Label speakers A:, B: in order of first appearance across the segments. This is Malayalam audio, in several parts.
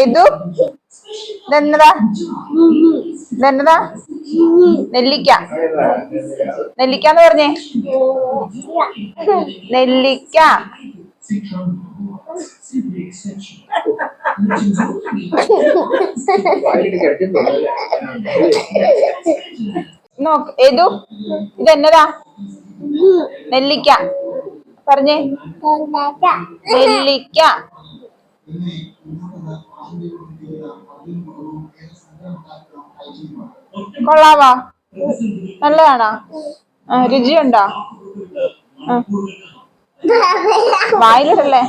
A: ഏതു? ഇതെന്നതാ? ഇതെന്നതാ? നെല്ലിക്ക. നെല്ലിക്ക എന്ന് പറഞ്ഞേ? നെല്ലിക്ക. നോക്ക് ഏതു? ഇതെന്നതാ? നെല്ലിക്ക. പറഞ്ഞേ? നെല്ലിക്ക. കൊള്ളാവാ നല്ലതാണോ? രുചിയുണ്ടോ? ആ, ഇവിടെ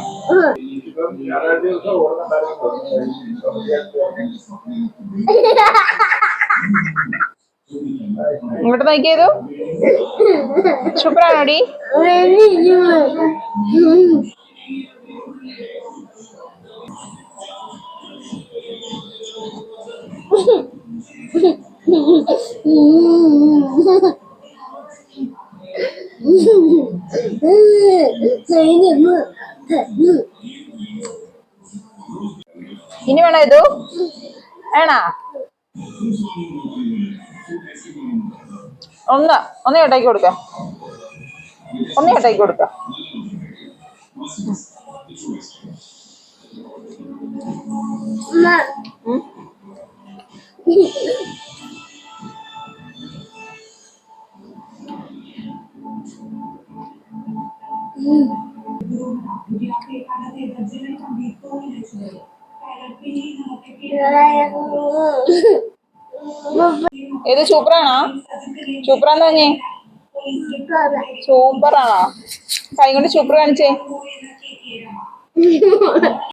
A: ഇങ്ങോട്ട് നോക്കിയതു? സൂപ്പറാണോടി? ഇനി വേണോ ഇതു? വേണോ? ഒന്ന് ഒന്ന് ഇടയ്ക്ക് കൊടുക്ക. ഒന്ന് ഇടയ്ക്ക് കൊടുക്ക. ഉം. ഇത് സൂപ്പറാണോ? സൂപ്പറാന്ന് പറഞ്ഞേ. സൂപ്പറാണോ? കൈ കൊണ്ട് സൂപ്പർ കാണിച്ചേ.